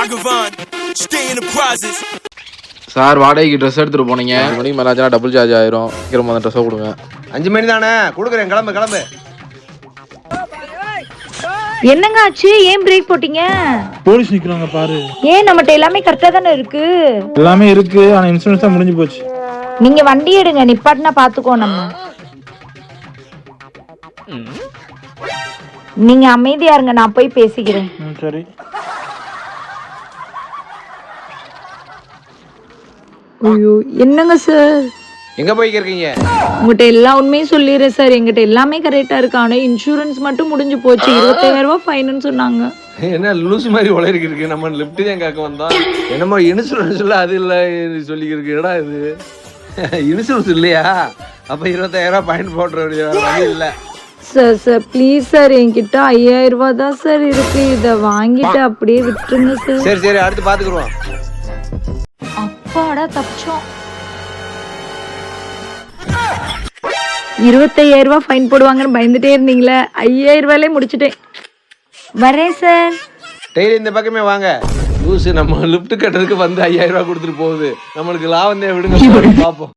Ragavan, stay in the process. Sir வாடகைக்கு dress எடுத்துட்டு போனீங்க. அஞ்சு மணிக்கு மேலே ஆச்சுன்னா டபுள் சார்ஜ் ஆயிரும். சீக்கிரமா அந்த ட்ரெஸ்ஸை கொடுங்க. அஞ்சு மணி தானே? கொடுக்குறேன் கிளம்பு கிளம்பு. என்னங்க ஆச்சு? ஏன் பிரேக் போட்டீங்க? போலீஸ் நிக்கிறாங்க பாரு. ஏன் நம்மகிட்ட எல்லாமே கரெக்டா தானே இருக்கு? எல்லாமே இருக்கு. ஆனா இன்சூரன்ஸ் தான் முடிஞ்சு போச்சு. நீங்க வண்டி எடுங்க நிப்பாட்டினா பாத்துக்கோ நம்ம. நீங்க அமைதியா இருங்க நான் போய் பேசிக்கிறேன். ம், சரி. ஐயோ என்னங்க சார்? எங்க போய்க்கு இருக்கீங்க உங்ககிட்ட எல்லா உண்மையும் சொல்லிடுறேன் சார். எங்கிட்ட எல்லாமே கரெக்டா இருக்கு ஆனா இன்சூரன்ஸ் மட்டும் முடிஞ்சு போச்சு. இருபத்தாயிரம் ரூபாய் ஃபைன்னு சொன்னாங்க. என்ன லூஸ் மாதிரி உலகிருக்கு இருக்கு நம்ம லிஃப்ட் தான் கேட்க வந்தோம் என்னமோ இன்சூரன்ஸ்ல அது இல்ல சொல்லிக்கிருக்கு. என்னடா இது? இன்சூரன்ஸ் இல்லையா? அப்ப இருபத்தாயிரம் ரூபாய் பாயிண்ட் போட்டுற வேண்டிய வழி இல்ல. சார் சார் ப்ளீஸ் சார் என்கிட்ட ஐயாயிரம் ரூபாய் தான் சார் இருக்கு. இதை வாங்கிட்டு அப்படியே விட்டுருங்க சார். சரி சரி அடுத்து பாத்துக்குருவோம் அப்பாடா தப்பிச்சோம். இருபத்தையாயிரம் ரூபாய் ஃபைன் போடுவாங்கன்னு பயந்துட்டே இருந்தீங்களே. ஐயாயிரம் ரூபாயிலே முடிச்சிட்டேன். வரேன் சார். டெய்லி இந்த பக்கமே வாங்க. லூஸ் நம்ம லிஃப்ட் கட்டுறதுக்கு வந்து ஐயாயிரம் ரூபாய் கொடுத்துட்டு போகுது. நம்மளுக்கு லாபம் தான் விடுங்க பார்ப்போம்